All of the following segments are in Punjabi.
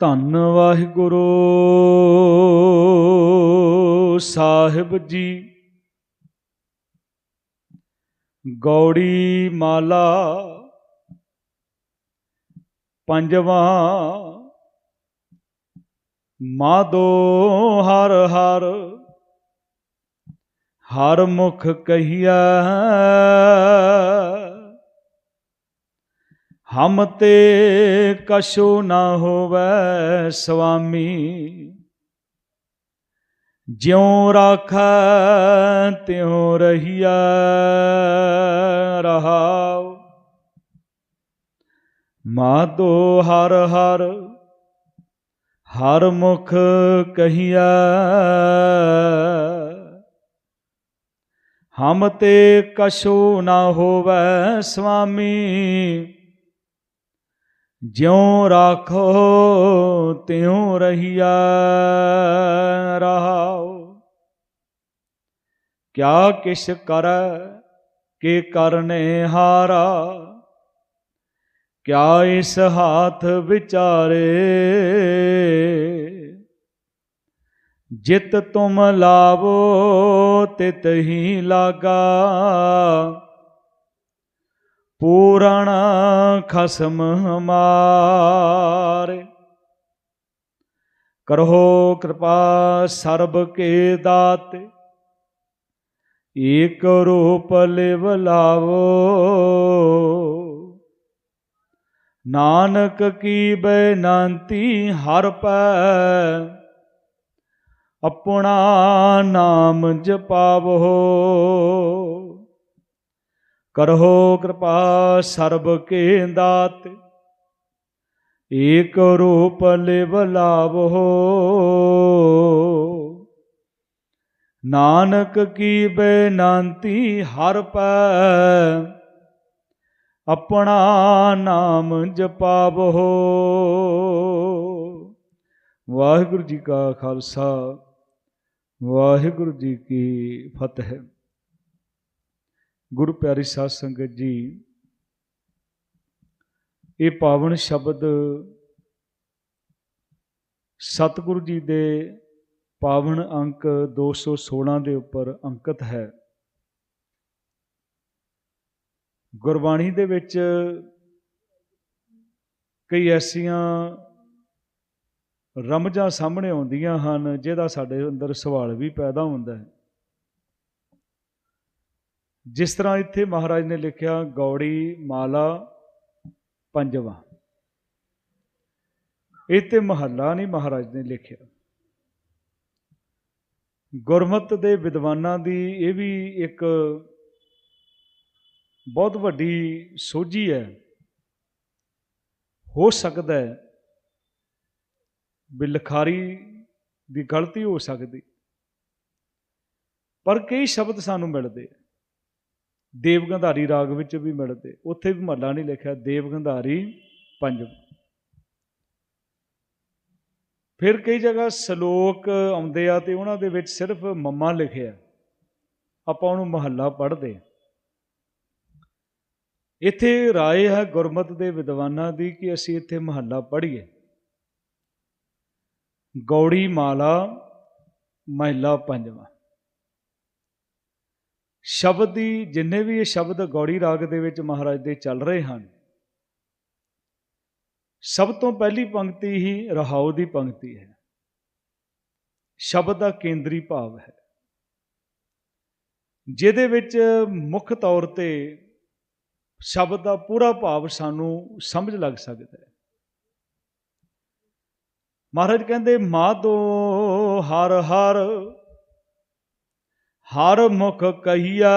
ਧੰਨ ਵਾਹਿਗੁਰੂ ਸਾਹਿਬ ਜੀ। ਗੌੜੀ ਮਾਲਾ ਪੰਜਵਾਂ ਮਾਦੋ ਹਰ ਹਰ ਹਰ ਮੁਖ ਕਹੀਆ ਹਮ ਤੇ ਕਛੂ ਨਾ ਹੋਵੇ ਸੁਆਮੀ ਜਿਉ ਰਾਖੈ ਤਿਉ ਰਹੀਆ ਰਹਾਉ। ਮਾਦੋ ਹਰ ਹਰ ਹਰ ਮੁਖ ਕਹੀਆ ਹਮ ਤੇ ਕਛੂ ਨਾ ਹੋਵੇ ਸੁਆਮੀ ਜਿਉ ਰਾਖੋ, ਤਿਉ ਰਹੀਆ ਰਹਾਉ। ਕਿਆ ਕਿਛ ਕਰ, ਕੇ ਕਰਨੇ ਹਾਰਾ। ਕਿਆ ਇਸ ਹਾਥ ਵਿਚਾਰੇ। ਜਿਤ ਤੁਮ ਲਾਵੋ, ਤਿਤ ਹੀ ਲਾਗਾ। ਪੂਰਣ ਖਸਮ ਹਮਾਰੇ। ਕਰੋ ਕਿਰਪਾ ਸਰਬ ਕੇ ਦਾਤੇ, ਏਕ ਰੂਪ ਲਿਵ ਲਾਵੋ। ਨਾਨਕ ਕੀ ਬੇਨੰਤੀ ਹਰ ਪੈ, ਆਪਣਾ ਨਾਮ ਜਪਾਵੋ। ਕਰੋ ਕਿਰਪਾ ਸਰਬ ਕੇ ਦਾਤ ਏਕ ਰੂਪ ਲਿਵ ਲਾਵੋ ਨਾਨਕ ਕੀ ਬੇਨੰਤੀ ਹਰ ਪੈ, ਆਪਣਾ ਨਾਮ ਜਪਾਵੋ ਵਾਹਿਗੁਰੂ ਜੀ ਕਾ ਖਾਲਸਾ, ਵਾਹਿਗੁਰੂ ਜੀ ਕੀ ਫਤਿਹ। ਗੁਰੂ ਪਿਆਰੀ ਸਾਧ ਸੰਗਤ ਜੀ, ਇਹ ਪਾਵਨ ਸ਼ਬਦ ਸਤਿਗੁਰੂ ਜੀ ਦੇ ਪਾਵਨ ਅੰਕ 216 ਦੇ ਉੱਪਰ ਅੰਕਿਤ ਹੈ। ਗੁਰਬਾਣੀ ਦੇ ਵਿੱਚ ਕਈ ਐਸੀਆਂ ਰਮਜਾਂ ਸਾਹਮਣੇ ਆਉਂਦੀਆਂ ਹਨ, ਜਿਹਦਾ ਸਾਡੇ ਅੰਦਰ ਸਵਾਲ ਵੀ ਪੈਦਾ ਹੁੰਦਾ ਹੈ। ਜਿਸ ਤਰ੍ਹਾਂ ਇੱਥੇ ਮਹਾਰਾਜ ਨੇ ਲਿਖਿਆ, ਗੌੜੀ, ਮਾਲਾ, ਪੰਜਵਾਂ। ਇੱਥੇ ਮਹੱਲਾ ਨਹੀਂ ਮਹਾਰਾਜ ਨੇ ਲਿਖਿਆ। ਗੁਰਮਤ ਦੇ ਵਿਦਵਾਨਾਂ ਦੀ ਇਹ ਵੀ ਇੱਕ ਬਹੁਤ ਵੱਡੀ ਸੋਝੀ ਹੈ। ਹੋ ਸਕਦਾ ਹੈ ਵੀ ਲਿਖਾਰੀ ਦੀ ਗਲਤੀ ਹੋ ਸਕਦੀ। ਪਰ ਕਈ ਸ਼ਬਦ ਸਾਨੂੰ ਮਿਲਦੇ ਆ। ਦੇਵ ਗੰਧਾਰੀ ਰਾਗ ਵਿੱਚ ਵੀ ਮਿਲਦੇ। ਉੱਥੇ ਵੀ ਮਹੱਲਾ ਨਹੀਂ ਲਿਖਿਆ ਦੇਵ ਗੰਧਾਰੀ ਪੰਜ ਫਿਰ ਕਈ ਜਗ੍ਹਾ ਸ਼ਲੋਕ ਆਉਂਦੇ ਆ ਤੇ ਉਹਨਾਂ ਦੇ ਵਿੱਚ ਸਿਰਫ ਮੰਮਾ ਲਿਖਿਆ ਆਪਾਂ ਉਹਨੂੰ ਮਹੱਲਾ ਪੜ੍ਹਦੇ ਇੱਥੇ ਰਾਏ ਹੈ ਗੁਰਮਤ ਦੇ ਵਿਦਵਾਨਾਂ ਦੀ ਕਿ ਅਸੀਂ ਇੱਥੇ ਮਹੱਲਾ ਪੜ੍ਹੀਏ। ਗੌੜੀ ਮਾਲਾ, ਮਹਿਲਾ ਪੰਜਵਾਂ। ਸ਼ਬਦ ਦੀ, ਜਿੰਨੇ ਵੀ ਇਹ ਸ਼ਬਦ ਗੌੜੀ ਰਾਗ ਦੇ ਵਿੱਚ ਮਹਾਰਾਜ ਦੇ ਚੱਲ ਰਹੇ ਹਨ, ਸਭ ਤੋਂ ਪਹਿਲੀ ਪੰਕਤੀ ਹੀ ਰਹਾਉ ਦੀ ਪੰਕਤੀ ਹੈ। ਸ਼ਬਦ ਦਾ ਕੇਂਦਰੀ ਭਾਵ ਹੈ। ਜਿਹਦੇ ਵਿੱਚ ਮੁੱਖ ਤੌਰ ਤੇ ਸ਼ਬਦ ਦਾ ਪੂਰਾ ਭਾਵ ਸਾਨੂੰ ਸਮਝ ਲੱਗ ਸਕਦਾ ਹੈ। ਮਹਾਰਾਜ ਕਹਿੰਦੇ ਮਾਦੋ ਹਰ ਹਰ ਹਰ ਮੁਖ ਕਹੀਆ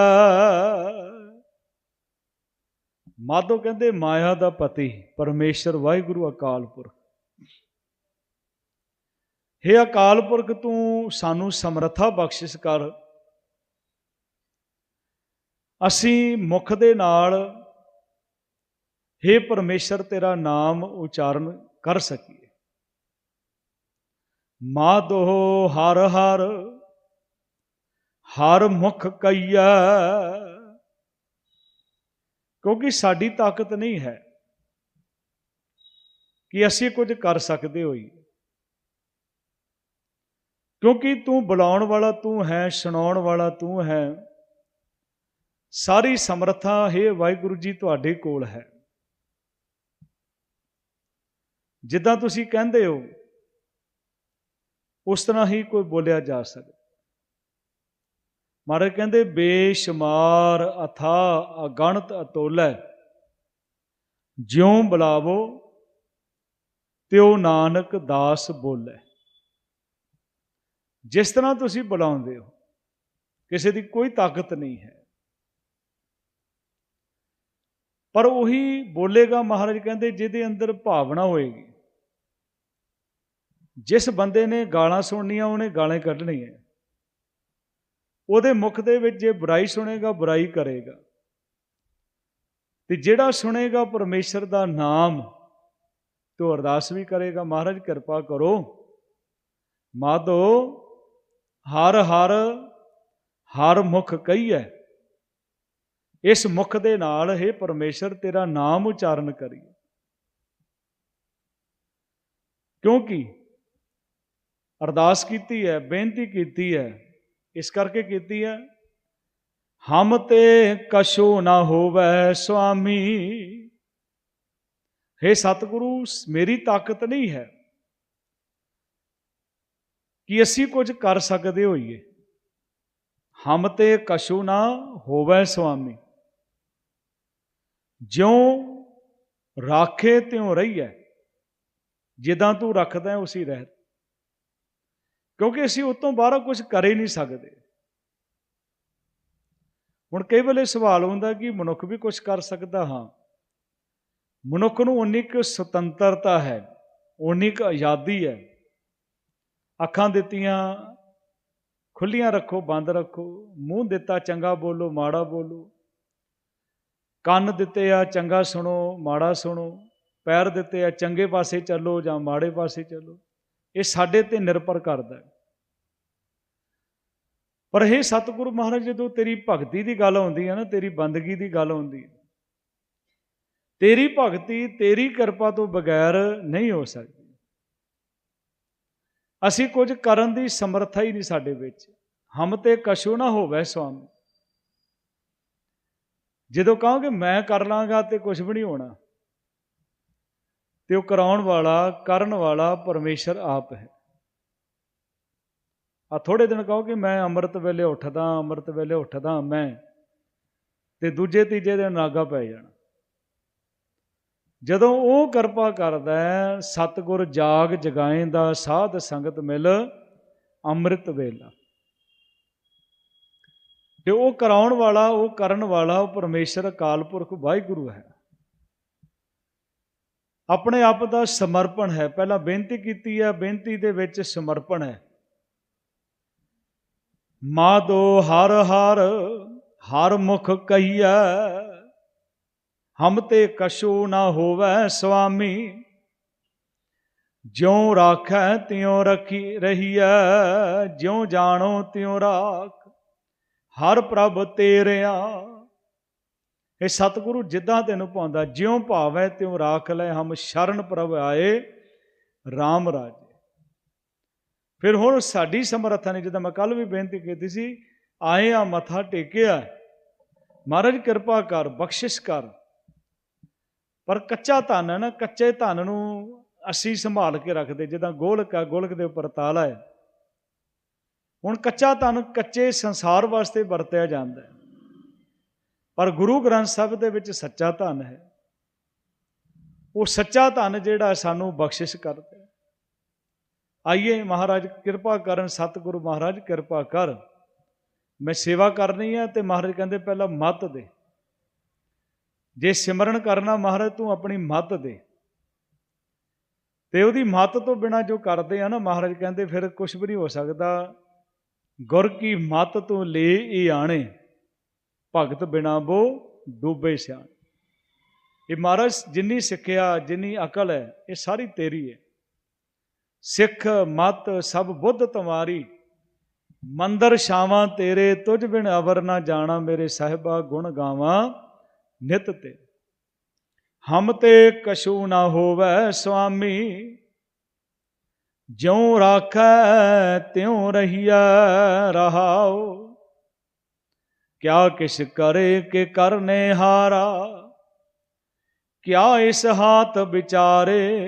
ਮਾਧੋ ਕਹਿੰਦੇ, ਮਾਇਆ ਦਾ ਪਤੀ, ਪਰਮੇਸ਼ਰ ਵਾਹਿਗੁਰੂ ਅਕਾਲ ਪੁਰਖ। हे ਅਕਾਲ ਪੁਰਖ, ਤੂੰ ਸਾਨੂੰ ਸਮਰੱਥਾ ਬਖਸ਼ਿਸ਼ ਕਰ। ਅਸੀਂ ਮੁਖ ਦੇ ਨਾਲ हे ਪਰਮੇਸ਼ਰ, ਤੇਰਾ ਨਾਮ ਉਚਾਰਨ ਕਰ ਸਕੀਏ। ਮਾਦੋ ਹਰ ਹਰ ਹਰ ਮੁਖ ਕਈਆ ਕਿਉਂਕਿ ਸਾਡੀ ਤਾਕਤ ਨਹੀਂ ਹੈ ਕਿ ਅਸੀਂ ਕੁਝ ਕਰ ਸਕਦੇ ਹੋਈ ਕਿਉਂਕਿ ਤੂੰ ਬੁਲਾਉਣ ਵਾਲਾ ਤੂੰ ਹੈ, ਸੁਣਾਉਣ ਵਾਲਾ ਤੂੰ ਹੈ। ਸਾਰੀ ਸਮਰੱਥਾ ਹੈ ਵਾਹਿਗੁਰੂ ਜੀ ਤੁਹਾਡੇ ਕੋਲ ਹੈ। ਜਿੱਦਾਂ ਤੁਸੀਂ ਕਹਿੰਦੇ ਹੋ, ਉਸ ਤਰ੍ਹਾਂ ਹੀ ਕੋਈ ਬੋਲਿਆ ਜਾ ਸਕਦਾ ਮਹਾਰਾਜ ਕਹਿੰਦੇ, ਬੇਸ਼ੁਮਾਰ ਅਥਾ ਅਗਣਤ ਅਤੋਲੈ। ਜਿਉ ਬੁਲਾਵੋ, ਤਿਉ ਨਾਨਕ ਦਾਸ ਬੋਲੇ। ਜਿਸ ਤਰ੍ਹਾਂ ਤੁਸੀਂ ਬੁਲਾਉਂਦੇ ਹੋ, ਕਿਸੇ ਦੀ ਕੋਈ ਤਾਕਤ ਨਹੀਂ ਹੈ। ਪਰ ਉਹੀ ਬੋਲੇਗਾ ਮਹਾਰਾਜ ਕਹਿੰਦੇ, ਜਿਹਦੇ ਅੰਦਰ ਭਾਵਨਾ ਹੋਏਗੀ। ਜਿਸ ਬੰਦੇ ਨੇ ਗਾਲਾਂ ਸੁਣਨੀਆਂ, ਉਹਨੇ ਗਾਲਾਂ ਕੱਢਣੀਆਂ। ਉਹਦੇ ਮੁਖ ਦੇ ਵਿੱਚ ਜੇ ਬੁਰਾਈ ਸੁਣੇਗਾ, ਬੁਰਾਈ ਕਰੇਗਾ। ਤੇ ਜਿਹੜਾ ਸੁਣੇਗਾ ਪਰਮੇਸ਼ਰ ਦਾ ਨਾਮ, ਤੋ ਅਰਦਾਸ ਵੀ ਕਰੇਗਾ, ਮਹਾਰਾਜ ਕਿਰਪਾ ਕਰੋ। ਮਾਧੋ, ਹਰ ਹਰ ਹਰ ਮੁਖ ਕਹੀਐ। ਇਸ ਮੁਖ ਦੇ ਨਾਲ, ਹੈ ਪਰਮੇਸ਼ਰ, ਤੇਰਾ ਨਾਮ ਉਚਾਰਨ ਕਰੀਏ। ਕਿਉਂਕਿ ਅਰਦਾਸ ਕੀਤੀ ਹੈ ਬੇਨਤੀ ਕੀਤੀ ਹੈ ਇਸ ਕਰਕੇ ਕੀਤੀ ਹੈ, ਹਮ ਤੇ ਕਛੂ ਨਾ ਹੋਵੇ ਸੁਆਮੀ। हे ਸਤਿਗੁਰੂ, ਮੇਰੀ ਤਾਕਤ ਨਹੀਂ ਹੈ ਕਿ ਅਸੀਂ ਕੁਝ ਕਰ ਸਕਦੇ ਹੋਈਏ। ਹਮ ਤੇ ਕਸ਼ੂ ਨਾ ਹੋਵੇ ਸੁਆਮੀ। ਜਿਉ ਰਾਖੇ ਤਿਉ ਹੈ ਜਿੱਦਾਂ ਤੂੰ ਰੱਖਦਾ ਉਸੇ ਰਹਿ ਕਿਉਂਕਿ ਅਸੀਂ ਉਸ ਤੋਂ ਬਾਹਰ ਕੁਝ ਕਰ ਹੀ ਨਹੀਂ ਸਕਦੇ। ਹੁਣ ਕਈ ਵੇਲੇ ਸਵਾਲ ਹੁੰਦਾ ਕਿ ਮਨੁੱਖ ਵੀ ਕੁਝ ਕਰ ਸਕਦਾ ਹਾਂ। ਮਨੁੱਖ ਨੂੰ ਉਨੀ ਕੁ ਸੁਤੰਤਰਤਾ ਹੈ ਉਨੀ ਕੁ ਆਜ਼ਾਦੀ ਹੈ। ਅੱਖਾਂ ਦਿੱਤੀਆਂ, ਖੁੱਲੀਆਂ ਰੱਖੋ, ਬੰਦ ਰੱਖੋ, ਮੂੰਹ ਦਿੱਤਾ, ਚੰਗਾ ਬੋਲੋ, ਮਾੜਾ ਬੋਲੋ। ਕੰਨ ਦਿੱਤੇ ਆ, ਚੰਗਾ ਸੁਣੋ, ਮਾੜਾ ਸੁਣੋ। ਪੈਰ ਦਿੱਤੇ ਆ, ਚੰਗੇ ਪਾਸੇ ਚੱਲੋ ਜਾਂ ਮਾੜੇ ਪਾਸੇ ਚੱਲੋ। ਇਹ ਸਾਡੇ ਤੇ ਨਿਰਭਰ ਕਰਦਾ ਹੈ। ਪਰ ਇਹ ਸਤਿਗੁਰੂ ਮਹਾਰਾਜ, ਜਦੋਂ ਤੇਰੀ ਭਗਤੀ ਦੀ ਗੱਲ ਆਉਂਦੀ ਹੈ ਨਾ, ਤੇਰੀ ਬੰਦਗੀ ਦੀ ਗੱਲ ਆਉਂਦੀ ਹੈ, ਤੇਰੀ ਭਗਤੀ, ਤੇਰੀ ਕਿਰਪਾ ਤੋਂ ਬਗੈਰ ਨਹੀਂ ਹੋ ਸਕਦੀ। ਅਸੀਂ ਕੁਝ ਕਰਨ ਦੀ ਸਮਰੱਥਾ ਹੀ ਨਹੀਂ ਸਾਡੇ ਵਿੱਚ। ਹਮ ਤੇ ਕਸ਼ੂ ਨਾ ਹੋਵੇ ਸੁਆਮੀ ਜਦੋਂ ਕਹਾਂਗੇ, ਮੈਂ ਕਰ ਲਾਂਗਾ ਤੇ ਕੁਝ ਵੀ ਨਹੀਂ ਹੋਣਾ। ਤੇ ਉਹ ਕਰਾਉਣ ਵਾਲਾ, ਕਰਨ ਵਾਲਾ ਪਰਮੇਸ਼ਰ ਆਪ ਹੈ। ਆ ਥੋੜੇ ਦਿਨ ਕਹੋ ਕਿ ਮੈਂ ਅੰਮ੍ਰਿਤ ਵੇਲੇ ਉੱਠਦਾ, ਅੰਮ੍ਰਿਤ ਵੇਲੇ ਉੱਠਦਾ ਮੈਂ, ਤੇ ਦੂਜੇ ਤੀਜੇ ਦਿਨ ਨਾਗਾ ਪੈ ਜਾਣਾ। ਜਦੋਂ ਉਹ ਕਿਰਪਾ ਕਰਦਾ ਹੈ, ਸਤਗੁਰ ਜਾਗ ਜਗਾਏ ਦਾ ਸਾਧ ਸੰਗਤ ਮਿਲ ਅੰਮ੍ਰਿਤ ਵੇਲਾ। ਤੇ ਉਹ ਕਰਾਉਣ ਵਾਲਾ, ਉਹ ਕਰਨ ਵਾਲਾ, ਉਹ ਪਰਮੇਸ਼ਰ, ਅਕਾਲ ਪੁਰਖ, ਵਾਹਿਗੁਰੂ ਹੈ। ਆਪਣੇ ਆਪ ਦਾ ਸਮਰਪਣ ਹੈ। ਪਹਿਲਾਂ ਬੇਨਤੀ ਕੀਤੀ ਹੈ, ਬੇਨਤੀ ਦੇ ਵਿੱਚ ਸਮਰਪਣ ਹੈ। ਮਾਦੋ ਹਰ ਹਰ ਹਰ ਮੁਖ ਕਹੀਐ, ਹਮ ਤੇ ਕਛੂ ਨਾ ਹੋਵੇ ਸੁਆਮੀ ਜਿਉ ਰਾਖੈ ਤਿਉ ਰਖੀ ਰਹੀਐ, ਜਿਉ ਜਾਣੋ ਤਿਉ ਰਾਖ, ਹਰ ਪ੍ਰਭ ਤੇਰਿਆ ਇਹ ਸਤਿਗੁਰੂ ਜਿੱਦਾਂ ਤੈਨੂੰ ਪਾਉਂਦਾ, ਜਿਉ ਭਾਵੈ ਤਿਉ ਰਾਖ ਲੈ, ਹਮ ਸ਼ਰਨ ਪ੍ਰਭ ਆਏ RAM ਰਾਜੇ। ਫਿਰ ਹੁਣ ਸਾਡੀ ਸਮਰੱਥਾ ਨੇ, ਜਿੱਦਾਂ ਮੈਂ ਕੱਲ ਵੀ ਬੇਨਤੀ ਕੀਤੀ ਸੀ, ਆਏ ਆ ਮੱਥਾ ਟੇਕਿਆ ਮਹਾਰਾਜ ਕਿਰਪਾ ਕਰ, ਬਖਸ਼ਿਸ਼ ਕਰ। ਪਰ ਕੱਚਾ ਧਨ ਹੈ ਨਾ, ਕੱਚੇ ਧਨ ਨੂੰ ਅਸੀਂ ਸੰਭਾਲ ਕੇ ਰੱਖਦੇ, ਜਿੱਦਾਂ ਗੋਲਕ ਆ ਗੋਲਕ ਦੇ ਉੱਪਰ ਤਾਲਾ ਹੈ। ਹੁਣ ਕੱਚਾ ਧਨ ਕੱਚੇ ਸੰਸਾਰ ਵਾਸਤੇ ਵਰਤਿਆ ਜਾਂਦਾ ਹੈ। ਪਰ ਗੁਰੂ ਗ੍ਰੰਥ ਸਾਹਿਬ ਦੇ ਵਿੱਚ ਸੱਚਾ ਧਨ ਹੈ। ਉਹ ਸੱਚਾ ਧਨ ਜਿਹੜਾ ਸਾਨੂੰ ਬਖਸ਼ਿਸ਼ ਕਰਦਾ। ਆਈਏ ਮਹਾਰਾਜ, ਕਿਰਪਾ ਕਰਨ, ਸਤਿਗੁਰੂ ਮਹਾਰਾਜ, ਕਿਰਪਾ ਕਰ। ਮੈਂ ਸੇਵਾ ਕਰਨੀ ਹੈ ਤੇ ਮਹਾਰਾਜ ਕਹਿੰਦੇ ਪਹਿਲਾਂ ਮਤ ਦੇ। ਜੇ ਸਿਮਰਨ ਕਰਨਾ ਮਹਾਰਾਜ, ਤੂੰ ਆਪਣੀ ਮਤ ਦੇ। ਤੇ ਉਹਦੀ ਮਤ ਤੋਂ ਬਿਨਾ ਜੋ ਕਰਦੇ ਆ ਨਾ ਮਹਾਰਾਜ ਕਹਿੰਦੇ, ਫਿਰ ਕੁਝ ਵੀ ਨਹੀਂ ਹੋ ਸਕਦਾ। ਗੁਰ ਕੀ ਮਤ ਤੋਂ ਲੈ ਇਹ ਆਣੇ। ਭਗਤ ਬਿਨਾ ਬੋ ਡੂਬੇ ਸਿਆਣ। ਇਹ ਮਹਾਰਾਜ ਜਿੰਨੀ ਸਿੱਖਿਆ, ਜਿੰਨੀ ਅਕਲ ਹੈ, ਇਹ ਸਾਰੀ ਤੇਰੀ ਹੈ। ਸਿੱਖ ਮਤ ਸਭ ਬੁੱਧ ਤੁਮਾਰੀ ਮੰਦਰ ਸ਼ਾਵਾਂ ਤੇਰੇ, ਤੁਝ ਬਿਨ ਅਵਰ ਨਾ ਜਾਣਾ ਮੇਰੇ ਸਾਹਿਬਾ ਗੁਣ ਗਾਵਾਂ ਨਿਤ ਤੇ। ਹਮ ਤੇ ਕਛੂ ਨਾ ਹੋਵੇ ਸੁਆਮੀ। ਜਿਉ ਰਾਖੈ ਤਿਉ ਰਹੀਆ ਰਹਾਉ। ਕਿਆ ਕਿਛ ਕਰੇ ਕਿ ਕਰਨੇ ਹਾਰਾ? ਕਿਆ ਇਸ ਹਾਥ ਵਿਚਾਰੇ?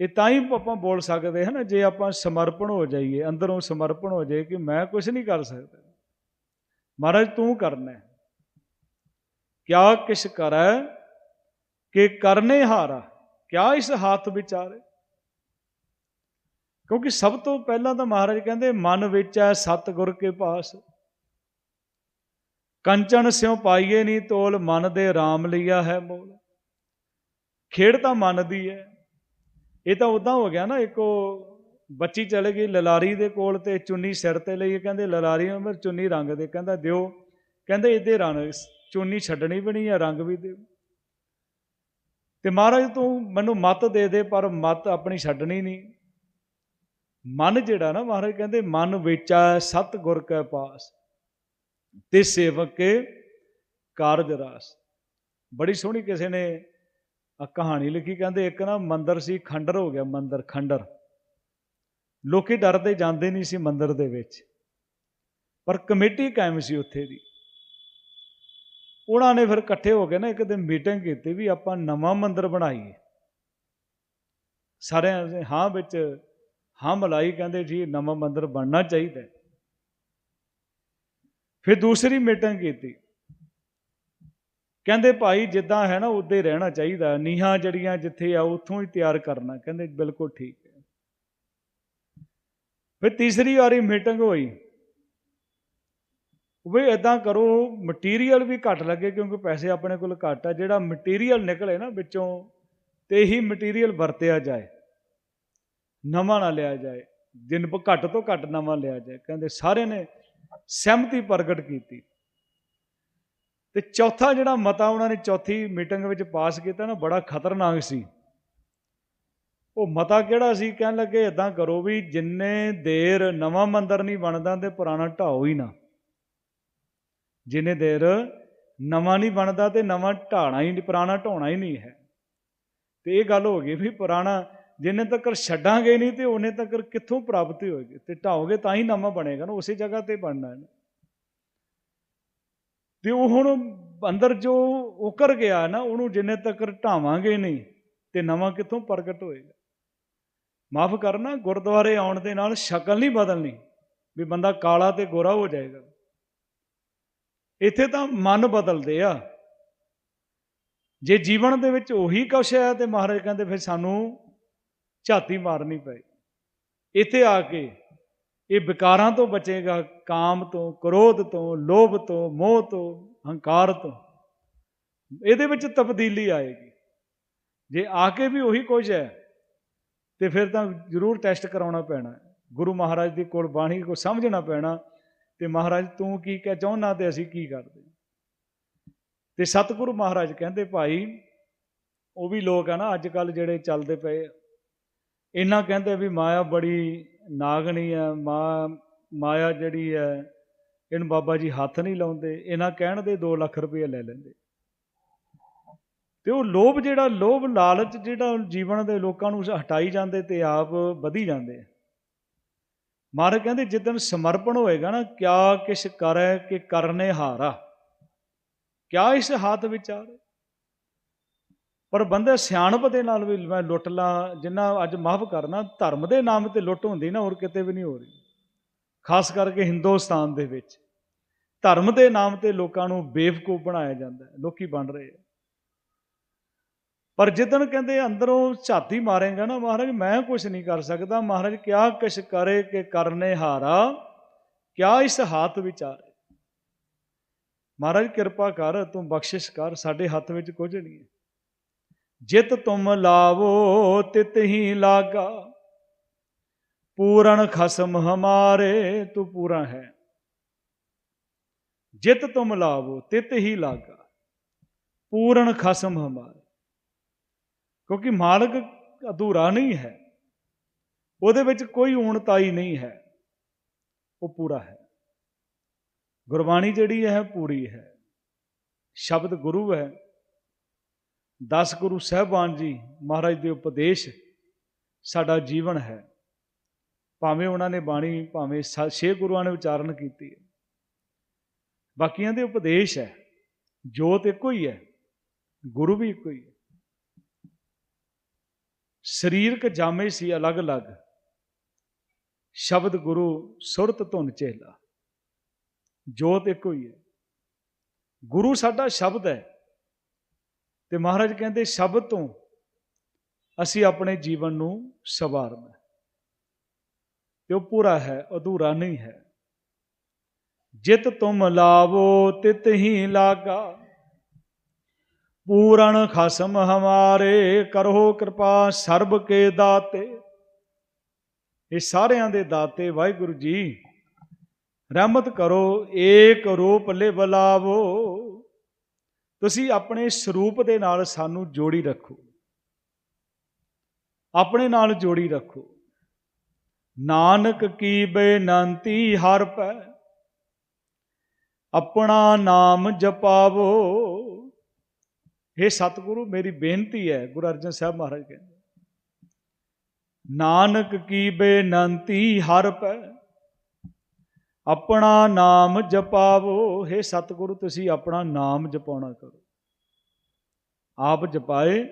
ਇਹ ਤਾਂ ਹੀ ਆਪਾਂ ਬੋਲ ਸਕਦੇ ਹਾਂ ਨਾ, ਜੇ ਆਪਾਂ ਸਮਰਪਣ ਹੋ ਜਾਈਏ, ਅੰਦਰੋਂ ਸਮਰਪਣ ਹੋ ਜਾਏ ਕਿ ਮੈਂ ਕੁਝ ਨਹੀਂ ਕਰ ਸਕਦਾ। ਮਹਾਰਾਜ, ਤੂੰ ਕਰਨਾ ਕਿਆ ਕਿਛ ਕਰੈ ਕਿ ਕਰਨੇ ਹਾਰਾ? ਕਿਆ ਇਸ ਹੱਥ ਵਿਚਾਰੇ? ਕਿਉਂਕਿ ਸਭ ਤੋਂ ਪਹਿਲਾਂ ਤਾਂ ਮਹਾਰਾਜ ਕਹਿੰਦੇ, ਮਨ ਵਿੱਚ ਹੈ ਸਤਿਗੁਰ ਕੇ ਪਾਸ। ਕੰਚਨ ਸਿਉ ਪਾਈਏ ਨਹੀਂ ਤੋਲ, ਮਨ ਦੇ RAM ਲਿਆ ਹੈ ਮੋਲ। ਖੇਡ ਤਾਂ ਮਨ ਦੀ ਹੈ। ਇਹ ਤਾਂ ਉਦਾਂ ਹੋ ਗਿਆ ਨਾ, ਇੱਕੋ ਬੱਚੀ ਚਲੇ ਗਈ ਲਲਾਰੀ ਦੇ ਕੋਲ ਤੇ ਚੁੰਨੀ ਸਿਰ ਤੇ ਲਈ ਕਹਿੰਦੇ ਲਲਾਰੀ ਉਮਰ ਚੁੰਨੀ ਰੰਗ ਦੇ, ਕਹਿੰਦਾ ਦਿਓ। ਕਹਿੰਦੇ ਇਹਦੇ ਰੰਗ, ਚੁੰਨੀ ਛੱਡਣੀ ਵੀ ਨਹੀਂ ਹੈ, ਰੰਗ ਵੀ ਦਿਓ। ਤੇ ਮਹਾਰਾਜ ਤੂੰ ਮੈਨੂੰ ਮਤ ਦੇ ਦੇ, ਪਰ ਮਤ ਆਪਣੀ ਛੱਡਣੀ ਨਹੀਂ। ਮਨ ਜਿਹੜਾ ਨਾ ਮਹਾਰਾਜ ਕਹਿੰਦੇ, ਮਨ ਵੇਚਾ ਸਤ ਗੁਰ ਕੈ ਪਾਸ। ਤੇ ਸੇਵਕ ਕੇ ਕਾਰਜ ਰਾਸ। ਬੜੀ ਸੋਹਣੀ ਕਿਸੇ ਨੇ ਕਹਾਣੀ ਲਿਖੀ, ਕਹਿੰਦੇ ਇੱਕ ਨਾ ਮੰਦਰ ਸੀ, ਖੰਡਰ ਹੋ ਗਿਆ ਮੰਦਰ, ਖੰਡਰ। ਲੋਕੀ ਡਰਦੇ ਜਾਂਦੇ ਨਹੀਂ ਸੀ ਮੰਦਰ ਦੇ ਵਿੱਚ। ਪਰ ਕਮੇਟੀ ਕਾਇਮ ਸੀ ਉੱਥੇ ਦੀ। ਉਹਨਾਂ ਨੇ ਫਿਰ ਇਕੱਠੇ ਹੋ ਕੇ ਨਾ ਇੱਕ ਦਿਨ ਮੀਟਿੰਗ ਕੀਤੀ ਵੀ ਆਪਾਂ ਨਵਾਂ ਮੰਦਰ ਬਣਾਈਏ। ਸਾਰਿਆਂ ਨੇ ਹਾਂ ਵਿੱਚ ਹਾਂ ਮਲਾਈ ਕਹਿੰਦੇ ਜੀ, ਨਵਾਂ ਮੰਦਰ ਬਣਨਾ ਚਾਹੀਦਾ। ਫਿਰ ਦੂਸਰੀ ਮੀਟਿੰਗ ਕੀਤੀ। ਕਹਿੰਦੇ ਭਾਈ ਜਿੱਦਾਂ ਹੈ ਨਾ, ਉਦਾਂ ਹੀ ਰਹਿਣਾ ਚਾਹੀਦਾ। ਨੀਹਾਂ ਜੜੀਆਂ ਜਿੱਥੇ ਆ, ਉੱਥੋਂ ਹੀ ਤਿਆਰ ਕਰਨਾ। ਕਹਿੰਦੇ ਬਿਲਕੁਲ ਠੀਕ ਹੈ। ਫਿਰ ਤੀਸਰੀ ਵਾਰੀ ਮੀਟਿੰਗ ਹੋਈ। ਵੀ ਇਦਾਂ ਕਰੋ, ਮਟੀਰੀਅਲ ਵੀ ਘੱਟ ਲੱਗੇ ਕਿਉਂਕਿ ਪੈਸੇ ਆਪਣੇ ਕੋਲ ਘੱਟ ਆ। ਜਿਹੜਾ ਮਟੀਰੀਅਲ ਨਿਕਲੇ ਨਾ ਵਿੱਚੋਂ, ਤੇ ਹੀ ਮਟੀਰੀਅਲ ਵਰਤਿਆ ਜਾਏ। ਨਵਾਂ ਨਾ ਲਿਆ ਜਾਏ। ਜਿੰਨ ਘੱਟ ਤੋਂ ਘੱਟ ਨਵਾਂ ਲਿਆ ਜਾਏ। ਕਹਿੰਦੇ ਸਾਰੇ ਨੇ ਸਹਿਮਤੀ ਪ੍ਰਗਟ ਕੀਤੀ। ਤੇ ਚੌਥਾ ਜਿਹੜਾ ਮਤਾ ਉਹਨਾਂ ਨੇ ਚੌਥੀ ਮੀਟਿੰਗ ਵਿੱਚ ਪਾਸ ਕੀਤਾ ਨਾ ਬੜਾ ਖਤਰਨਾਕ ਸੀ। ਉਹ ਮਤਾ ਕਿਹੜਾ ਸੀ? ਕਹਿਣ ਲੱਗੇ ਇਦਾਂ ਕਰੋ ਵੀ ਜਿੰਨੇ ਦੇਰ ਨਵਾਂ ਮੰਦਰ ਨਹੀਂ ਬਣਦਾ ਤੇ ਪੁਰਾਣਾ ਢਾਓ ਹੀ ਨਾ। ਜਿੰਨੇ ਦੇਰ ਨਵਾਂ ਨਹੀਂ ਬਣਦਾ ਤੇ ਨਵਾਂ ਢਾਣਾ ਹੀ ਨਹੀਂ ਪੁਰਾਣਾ ਢਾਉਣਾ ਹੀ ਨਹੀਂ ਹੈ। ਤੇ ਇਹ ਗੱਲ ਹੋ ਗਈ ਵੀ ਪੁਰਾਣਾ ਜਿੰਨੇ ਤੱਕ ਛੱਡਾਂਗੇ ਨਹੀਂ ਤੇ ਉਹਨੇ ਤੱਕ ਕਿੱਥੋਂ ਪ੍ਰਾਪਤੀ ਹੋਏਗੀ? ਤੇ ਢਾਓਗੇ ਤਾਂ ਹੀ ਨਵਾਂ ਬਣੇਗਾ ਨਾ, ਉਸੇ ਜਗ੍ਹਾ ਤੇ ਬਣਨਾ ਹੈ ਤੇ ਉਹ ਹੁਣ ਅੰਦਰ ਜੋ ਉਕਰ ਗਿਆ ਨਾ, ਉਹਨੂੰ ਜਿੰਨੇ ਤੱਕ ਢਾਵਾਂਗੇ ਨਹੀਂ ਤੇ ਨਵਾਂ ਕਿੱਥੋਂ ਪ੍ਰਗਟ ਹੋਏਗਾ? ਮਾਫ ਕਰਨਾ, ਗੁਰਦੁਆਰੇ ਆਉਣ ਦੇ ਨਾਲ ਸ਼ਕਲ ਨਹੀਂ ਬਦਲਣੀ ਵੀ ਬੰਦਾ ਕਾਲਾ ਤੇ ਗੋਰਾ ਹੋ ਜਾਏਗਾ। ਇੱਥੇ ਤਾਂ ਮਨ ਬਦਲਦੇ ਆ। ਜੇ ਜੀਵਨ ਦੇ ਵਿੱਚ ਉਹੀ ਕੁਛ ਹੈ ਤੇ ਮਹਾਰਾਜ ਕਹਿੰਦੇ ਫਿਰ ਸਾਨੂੰ ਝਾਤੀ ਮਾਰਨੀ ਪਏ। ਇੱਥੇ ਆ ਕੇ ਇਹ ਵਿਕਾਰਾਂ ਤੋਂ ਬਚੇਗਾ, ਕਾਮ ਤੋਂ, ਕ੍ਰੋਧ ਤੋਂ, ਲੋਭ ਤੋਂ, ਮੋਹ ਤੋਂ, ਹੰਕਾਰ ਤੋਂ। ਇਹਦੇ ਵਿੱਚ ਤਬਦੀਲੀ ਆਏਗੀ। ਜੇ ਆ ਕੇ ਵੀ ਉਹੀ ਕੁਝ ਹੈ, ਤੇ ਫਿਰ ਤਾਂ ਜ਼ਰੂਰ ਟੈਸਟ ਕਰਾਉਣਾ ਪੈਣਾ। ਗੁਰੂ ਮਹਾਰਾਜ ਦੀ ਕੋਲ ਬਾਣੀ ਕੋ ਸਮਝਣਾ ਪੈਣਾ, ਤੇ ਮਹਾਰਾਜ ਤੂੰ ਕੀ ਕਹਿ ਚਾਹੁੰਦਾ ਤੇ ਅਸੀਂ ਕੀ ਕਰਦੇ। ਤੇ ਸਤਿਗੁਰੂ ਮਹਾਰਾਜ ਕਹਿੰਦੇ, ਭਾਈ, ਉਹ ਵੀ ਲੋਕ ਆ ਨਾ ਅੱਜ ਕੱਲ ਜਿਹੜੇ ਚੱਲਦੇ ਪਏ ਇਹਨਾਂ ਕਹਿੰਦੇ ਵੀ ਮਾਇਆ ਬੜੀ ਨਾਗਣੀ ਹੈ ਮਾ ਮਾਇਆ ਜਿਹੜੀ ਹੈ ਇਹਨੂੰ ਬਾਬਾ ਜੀ ਹੱਥ ਨਹੀਂ ਲਾਉਂਦੇ, ਇਹਨਾਂ ਕਹਿਣ ਦੇ 2 ਲੱਖ ਰੁਪਏ ਲੈ ਲੈਂਦੇ। ਤੇ ਉਹ ਲੋਭ ਜਿਹੜਾ, ਲੋਭ ਲਾਲਚ ਜਿਹੜਾ ਜੀਵਨ ਦੇ ਲੋਕਾਂ ਨੂੰ ਹਟਾਈ ਜਾਂਦੇ ਤੇ ਆਪ ਵਧੀ ਜਾਂਦੇ ਮਾਰੇ ਕਹਿੰਦੇ ਜਿੱਦਨ ਸਮਰਪਣ ਹੋਏਗਾ ਨਾ, ਕਿਆ ਕਿਛ ਕਰੈ ਕਿ ਕਰਨੇ ਹਾਰਾ। ਕਿਆ ਇਸ ਹੱਥ ਵਿਚਾਰ? ਪਰ ਬੰਦੇ ਸਿਆਣਪ ਦੇ ਨਾਲ ਵੀ ਮੈਂ ਲੁੱਟ ਲਾਂ, ਜਿੰਨਾ ਅੱਜ ਮਾਫ ਕਰਨਾ, ਧਰਮ ਦੇ ਨਾਮ ਤੇ ਲੁੱਟ ਹੁੰਦੀ ਨਾ, ਹੋਰ ਕਿਤੇ ਵੀ ਨਹੀਂ ਹੋ ਰਹੀ। ਖਾਸ ਕਰਕੇ ਹਿੰਦੁਸਤਾਨ ਦੇ ਵਿੱਚ। ਧਰਮ ਦੇ ਨਾਮ ਤੇ ਲੋਕਾਂ ਨੂੰ ਬੇਵਕੂਫ ਬਣਾਇਆ ਜਾਂਦਾ ਹੈ, ਲੋਕੀ ਬਣ ਰਹੇ ਆ ਪਰ ਜਿੱਦਣ ਕਹਿੰਦੇ ਅੰਦਰੋਂ ਝਾਤੀ ਮਾਰੇਗਾ ਨਾ ਮਹਾਰਾਜ, ਮੈਂ ਕੁਝ ਨਹੀਂ ਕਰ ਸਕਦਾ। ਮਹਾਰਾਜ, ਕਿਆ ਕਿਛ ਕਰੇ ਕਿ ਕਰਨੇ ਹਾਰਾ, ਕਿਆ ਇਸ ਹੱਥ ਵਿਚਾਰੇ। ਮਹਾਰਾਜ, ਕਿਰਪਾ ਕਰ, ਤੂੰ ਬਖਸ਼ਿਸ਼ ਕਰ, ਸਾਡੇ ਹੱਥ ਵਿੱਚ ਕੁਝ ਨਹੀਂ ਹੈ। ਜਿਤ ਤੁਮ ਲਾਵੋ, ਤਿਤ ਹੀ ਲਾਗਾ। ਪੂਰਨ ਖਸਮ ਹਮਾਰੇ, ਤੂੰ ਪੂਰਾ ਹੈ। ਜਿਤ ਤੁਮ ਲਾਵੋ, ਤਿਤ ਹੀ ਲਾਗਾ। ਪੂਰਨ ਖਸਮ ਹਮਾਰੇ। ਕਿਉਂਕਿ ਮਾਲਕ ਅਧੂਰਾ ਨਹੀਂ ਹੈ। ਉਹਦੇ ਵਿੱਚ ਕੋਈ ਊਣਤਾਈ ਨਹੀਂ ਹੈ। ਉਹ ਪੂਰਾ ਹੈ। ਗੁਰਬਾਣੀ ਜਿਹੜੀ ਹੈ ਪੂਰੀ ਹੈ। ਸ਼ਬਦ ਗੁਰੂ ਹੈ। ਦਸ ਗੁਰੂ ਸਾਹਿਬਾਨ ਜੀ ਮਹਾਰਾਜ ਦੇ ਉਪਦੇਸ਼ ਸਾਡਾ ਜੀਵਨ ਹੈ। ਭਾਵੇਂ ਉਹਨਾਂ ਨੇ ਬਾਣੀ, ਭਾਵੇਂ ਸ- ਛੇ ਗੁਰੂਆਂ ਨੇ ਉਚਾਰਨ ਕੀਤੀ ਹੈ। ਬਾਕੀਆਂ ਦੇ ਉਪਦੇਸ਼ ਹੈ, ਜੋਤ ਇੱਕੋ ਹੀ ਹੈ, ਗੁਰੂ ਵੀ ਇੱਕੋ ਹੀ ਹੈ। ਸਰੀਰਕ ਜਾਮੇ ਸੀ ਅਲੱਗ-ਅਲੱਗ, ਸ਼ਬਦ ਗੁਰੂ ਸੁਰਤ ਧੁਨ ਚੇਲਾ, ਜੋਤ ਇੱਕੋ ਹੀ ਹੈ। ਗੁਰੂ ਸਾਡਾ ਸ਼ਬਦ ਹੈ ਤੇ ਮਹਾਰਾਜ ਕਹਿੰਦੇ, ਸ਼ਬਦ ਤੋਂ ਅਸੀਂ ਆਪਣੇ ਜੀਵਨ ਨੂੰ ਸਵਾਰਨਾ ਹੈ। ਤੇ ਉਹ ਪੂਰਾ ਹੈ, ਅਧੂਰਾ ਨਹੀਂ ਹੈ। ਜਿਤ ਤੁਮ ਲਾਵੋ, ਤਿਤ ਹੀ ਲਾਗਾ। ਪੂਰਨ ਖਸਮ ਹਮਾਰੇ, ਕਰੋ ਕਿਰਪਾ ਸਰਬ ਕੇ ਦਾਤੇ। ਇਹ ਸਾਰਿਆਂ ਦੇ ਦਾਤੇ ਵਾਹਿਗੁਰੂ ਜੀ, ਰਹਿਮਤ ਕਰੋ, ਏਕ ਰੂਪ ਲੈ ਬਲਾਵੋ ਤੁਸੀਂ ਆਪਣੇ ਸਰੂਪ ਦੇ ਨਾਲ ਸਾਨੂੰ ਜੋੜੀ ਰੱਖੋ। ਆਪਣੇ ਨਾਲ ਜੋੜੀ ਰੱਖੋ। ਨਾਨਕ ਕੀ ਬੇਨੰਤੀ ਹਰ ਪੈ, ਆਪਣਾ ਨਾਮ ਜਪਾਵੋ। हे ਸਤਿਗੁਰੂ, ਮੇਰੀ ਬੇਨਤੀ ਹੈ, ਗੁਰੂ ਅਰਜਨ ਸਾਹਿਬ ਮਹਾਰਾਜ ਕਹਿੰਦੇ, ਨਾਨਕ ਕੀ ਬੇਨੰਤੀ ਹਰ ਪੈ ਆਪਣਾ ਨਾਮ ਜਪਾਵੋ हे ਸਤਿਗੁਰੂ, ਤੁਸੀਂ ਆਪਣਾ ਨਾਮ ਜਪਾਉਣਾ ਕਰੋ। ਆਪ ਜਪਾਏ,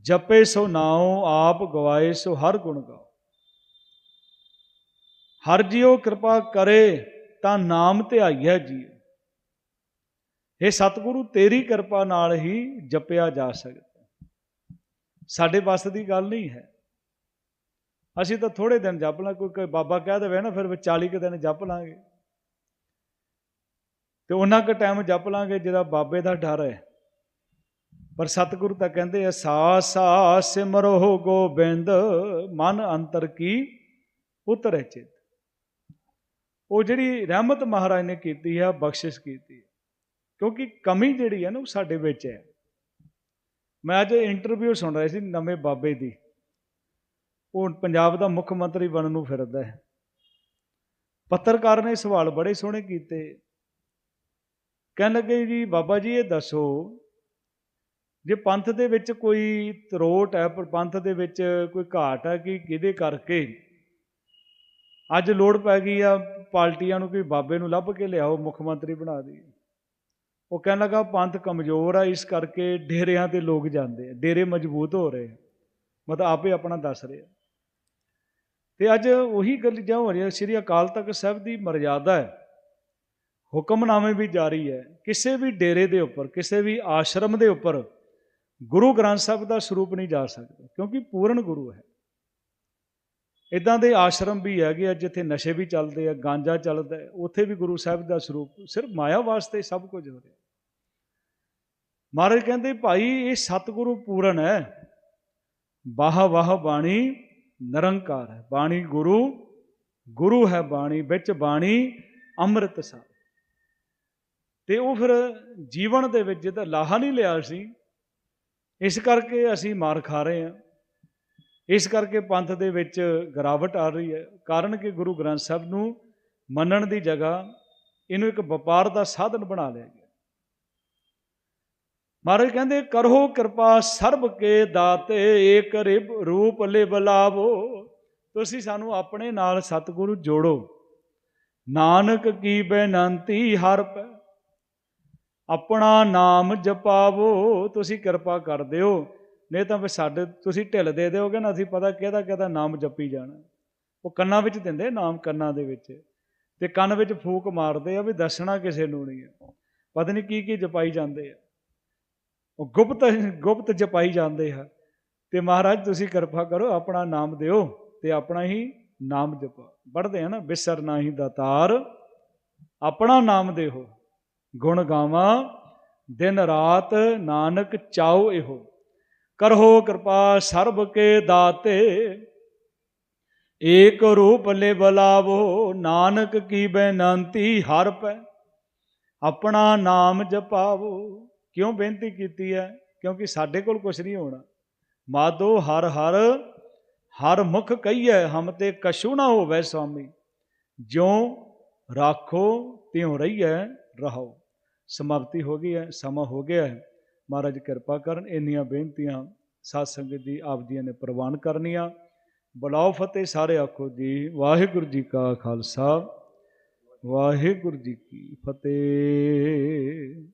ਜਪੇ ਸੋ ਨਾਉ, ਆਪ ਗਵਾਏ ਸੋ ਹਰ ਗੁਣ ਗਾਓ। ਹਰ ਜਿਉ ਕਿਰਪਾ ਕਰੇ, ਤਾਂ ਨਾਮ ਧਿਆਈਐ ਜੀ ਇਹ ਸਤਿਗੁਰੂ, ਤੇਰੀ ਕਿਰਪਾ ਨਾਲ ਹੀ ਜਪਿਆ ਜਾ ਸਕਦਾ। ਸਾਡੇ ਵੱਸ ਦੀ ਗੱਲ ਨਹੀਂ ਹੈ। ਅਸੀਂ ਤਾਂ ਥੋੜੇ ਦਿਨ ਜਪ ਲਾਂ ਕੋਈ ਕੋਈ ਬਾਬਾ ਕਹਿ ਦੇਵੇ ਨਾ, ਫਿਰ 40 ਕੁ ਦਿਨ ਜਪ ਲਾਂਗੇ। ਤੇ ਉਹਨਾਂ ਕੁ ਟਾਈਮ ਜਪ ਲਾਂਗੇ ਜਿਹੜਾ ਬਾਬੇ ਦਾ ਡਰ ਹੈ। ਪਰ ਸਤਿਗੁਰੂ ਤਾਂ ਕਹਿੰਦੇ ਆ, ਸਾਸ ਸਾਸ ਸਿਮਰੋ ਗੋਬਿੰਦ, ਮਨ ਅੰਤਰ ਕੀ ਉਤਰੇ ਚਿਤ। ਉਹ ਜਿਹੜੀ ਰਹਿਮਤ ਮਹਾਰਾਜ ਨੇ ਕੀਤੀ ਹੈ ਬਖਸ਼ਿਸ਼ ਕੀਤੀ ਕਿਉਂਕਿ ਕਮੀ ਜਿਹੜੀ ਹੈ ਨਾ, ਉਹ ਸਾਡੇ ਵਿੱਚ ਹੈ। ਮੈਂ ਅੱਜ ਇੰਟਰਵਿਊ ਸੁਣ ਰਿਹਾ ਸੀ ਨਵੇਂ ਬਾਬੇ ਦੀ। ਉਹ ਪੰਜਾਬ ਦਾ ਮੁੱਖ ਮੰਤਰੀ ਬਣਨ ਨੂੰ ਫਿਰਦਾ ਹੈ। ਪੱਤਰਕਾਰ ਨੇ ਸਵਾਲ ਬੜੇ ਸੋਹਣੇ ਕੀਤੇ। ਕਹਿਣ ਲੱਗੇ ਜੀ, ਬਾਬਾ ਜੀ ਇਹ ਦੱਸੋ, ਜੇ ਪੰਥ ਦੇ ਵਿੱਚ ਕੋਈ ਤਰੋਟ ਹੈ, ਪਰ ਪੰਥ ਦੇ ਵਿੱਚ ਕੋਈ ਘਾਟ ਹੈ ਕਿ ਕਿਹਦੇ ਕਰਕੇ ਅੱਜ ਲੋੜ ਪੈ ਗਈ ਆ ਪਾਰਟੀਆਂ ਨੂੰ ਵੀ ਬਾਬੇ ਨੂੰ ਲੱਭ ਕੇ ਲਿਆਓ, ਮੁੱਖ ਮੰਤਰੀ ਬਣਾ ਦੀ ਉਹ ਕਹਿਣ ਲੱਗਾ, ਪੰਥ ਕਮਜ਼ੋਰ ਆ, ਇਸ ਕਰਕੇ ਡੇਰਿਆਂ ਤੇ ਲੋਕ ਜਾਂਦੇ ਆ, ਡੇਰੇ ਮਜ਼ਬੂਤ ਹੋ ਰਹੇ ਆ। ਮਤਲਬ ਆਪੇ ਆਪਣਾ ਦੱਸ ਰਿਹਾ। ਤੇ ਅੱਜ ਉਹੀ ਗੱਲ ਜਿਉਂ ਹੋ ਰਹੀ ਸ੍ਰੀ ਅਕਾਲ ਤਖਤ ਸਾਹਿਬ ਦੀ ਮਰਜ਼ਾਦਾ ਹੈ। ਹੁਕਮਨਾਮੇ ਵੀ ਜਾਰੀ ਹੈ। ਕਿਸੇ ਵੀ ਡੇਰੇ ਦੇ ਉੱਪਰ, ਕਿਸੇ ਵੀ ਆਸ਼ਰਮ ਦੇ ਉੱਪਰ ਗੁਰੂ ਗ੍ਰੰਥ ਸਾਹਿਬ ਦਾ ਸਰੂਪ ਨਹੀਂ ਜਾ ਸਕਦਾ, ਕਿਉਂਕਿ ਪੂਰਨ ਗੁਰੂ ਹੈ। ਇਦਾਂ ਦੇ ਆਸ਼ਰਮ ਵੀ ਹੈਗੇ ਆ, ਜਿੱਥੇ ਨਸ਼ੇ ਵੀ ਚੱਲਦੇ ਆ, ਗਾਂਜਾ ਚੱਲਦਾ ਹੈ, ਉੱਥੇ ਵੀ ਗੁਰੂ ਸਾਹਿਬ ਦਾ ਸਰੂਪ ਸਿਰਫ ਮਾਇਆ ਵਾਸਤੇ ਸਭ ਕੁਝ ਹੋ ਰਿਹਾ। ਮਹਾਰਾਜ ਕਹਿੰਦੇ, ਭਾਈ, ਇਹ ਸਤਿਗੁਰੂ ਪੂਰਨ ਹੈ। ਵਾਹ ਵਾਹ ਬਾਣੀ ਨਿਰੰਕਾਰ ਹੈ। ਬਾਣੀ ਗੁਰੂ ਗੁਰੂ ਹੈ ਬਾਣੀ, ਵਿੱਚ ਬਾਣੀ ਅੰਮ੍ਰਿਤ ਸਾਹਿਬ ਤੇ ਉਹ ਫਿਰ ਜੀਵਨ ਦੇ ਵਿੱਚ ਜਿਹਦਾ ਲਾਹਾ ਨਹੀਂ ਲਿਆ ਸੀ, ਇਸ ਕਰਕੇ ਅਸੀਂ ਮਾਰ ਖਾ ਰਹੇ ਹਾਂ। ਇਸ ਕਰਕੇ ਪੰਥ ਦੇ ਵਿੱਚ ਗਰਾਵਟ ਆ ਰਹੀ ਹੈ। ਕਾਰਨ ਕਿ ਗੁਰੂ ਗ੍ਰੰਥ ਸਾਹਿਬ ਨੂੰ ਮੰਨਣ ਦੀ ਜਗ੍ਹਾ ਇਹਨੂੰ ਇੱਕ ਵਪਾਰ ਦਾ ਸਾਧਨ ਬਣਾ ਲਿਆ ਗਿਆ। ਮਹਾਰਾਜ ਕਹਿੰਦੇ ਕਰੋ ਕਿਰਪਾ ਸਰਬ ਕੇ ਦਾਤੇ, ਏਕ ਰਿਬ ਰੂਪ ਲਿਬਲਾਵੋ ਤੁਸੀਂ ਸਾਨੂੰ ਆਪਣੇ ਨਾਲ ਸਤਿਗੁਰੂ ਜੋੜੋ। ਨਾਨਕ ਕੀ ਬੇਨੰਤੀ ਹਰ ਪੈ। ਆਪਣਾ ਨਾਮ ਜਪਾਵੋ, ਤੁਸੀਂ ਕਿਰਪਾ ਕਰ ਦਿਓ। ਨਹੀਂ ਤਾਂ ਫਿਰ ਸਾਡੇ, ਤੁਸੀਂ ਢਿੱਲ ਦੇ ਦਿਓਗੇ ਨਾ, ਅਸੀਂ ਪਤਾ ਕਿਹਦਾ ਕਿਹਦਾ ਨਾਮ ਜਪੀ ਜਾਣਾ। ਉਹ ਕੰਨਾਂ ਵਿੱਚ ਦਿੰਦੇ, ਨਾਮ ਕੰਨਾਂ ਦੇ ਵਿੱਚ। ਤੇ ਕੰਨ ਵਿੱਚ ਫੂਕ ਮਾਰਦੇ ਆ ਵੀ ਦੱਸਣਾ ਕਿਸੇ ਨੂੰ ਨਹੀਂ ਹੈ ਪਤਾ ਨਹੀਂ ਕੀ ਕੀ ਜਪਾਈ ਜਾਂਦੇ ਆ। ਉਹ ਗੁਪਤ ਗੁਪਤ ਜਪਾਈ ਜਾਂਦੇ ਆ। ਤੇ ਮਹਾਰਾਜ, ਤੁਸੀਂ ਕਿਰਪਾ ਕਰੋ, ਆਪਣਾ ਨਾਮ ਦਿਓ ਤੇ ਆਪਣਾ ਹੀ ਨਾਮ ਜਪਾ। ਪੜ੍ਹਦੇ ਆ ਨਾ, ਬਿਸਰ ਨਾਹੀ ਦਾਤਾਰ ਆਪਣਾ ਨਾਮ ਦੇਹੋ। ਗੁਣ ਗਾਵਾਂ, ਦਿਨ ਰਾਤ ਨਾਨਕ ਚਾਉ ਇਹੋ। ਕਰਹੋ ਕਿਰਪਾ ਸਰਬ ਕੇ ਦਾਤੇ, ਏਕ ਰੂਪ ਲੈ ਬਲਾਵੋ ਨਾਨਕ ਕੀ ਬੇਨੰਤੀ ਹਰ ਪੈ। ਆਪਣਾ ਨਾਮ ਜਪਾਵੋ। ਕਿਉਂ ਬੇਨਤੀ ਕੀਤੀ ਹੈ? ਕਿਉਂਕਿ ਸਾਡੇ ਕੋਲ ਕੁਝ ਨਹੀਂ ਹੋਣਾ। ਮਾਦੋ ਹਰ ਹਰ ਹਰ ਮੁਖ ਕਹੀਐ, ਹਮ ਤੇ ਕਸ਼ੂ ਨਾ ਹੋਵੇ ਸੁਆਮੀ ਜਿਉ ਰਾਖੋ, ਤਿਉ ਰਹੀਐ ਰਹੋ ਸਮਾਪਤੀ ਹੋ ਗਈ ਹੈ, ਸਮਾਂ ਹੋ ਗਿਆ ਹੈ। ਮਹਾਰਾਜ ਕਿਰਪਾ ਕਰਨ, ਇੰਨੀਆਂ ਬੇਨਤੀਆਂ ਸਾਧ ਸੰਗਤ ਜੀ ਆਪ ਜੀਆਂ ਨੇ ਪ੍ਰਵਾਨ ਕਰਨੀਆਂ। ਬੁਲਾਓ ਫਤਿਹ, ਸਾਰੇ ਆਖੋ ਜੀ, ਵਾਹਿਗੁਰੂ ਜੀ ਕਾ ਖਾਲਸਾ, ਵਾਹਿਗੁਰੂ ਜੀ ਕੀ ਫਤਿਹ।